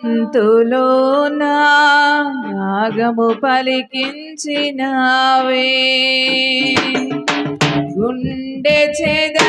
తులోనా రాగము పలికించినావే. గుండె చేద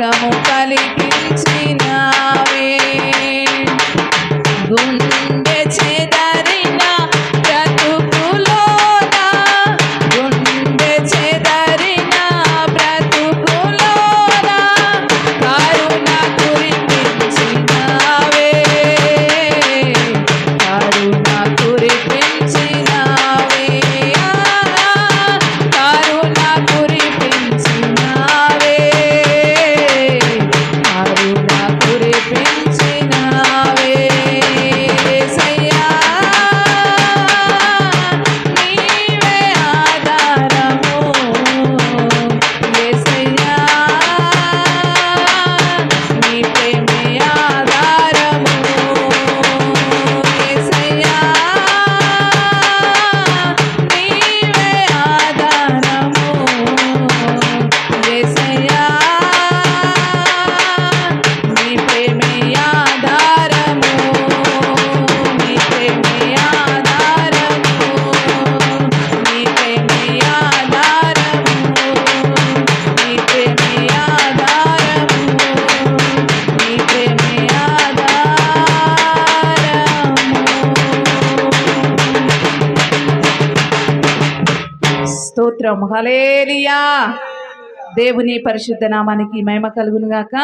రాగము పలికించినావే గుండె స్తోత్రం హలేలియా దేవుని పరిశుద్ధ నామానికి మహిమ కలుగునుగాక.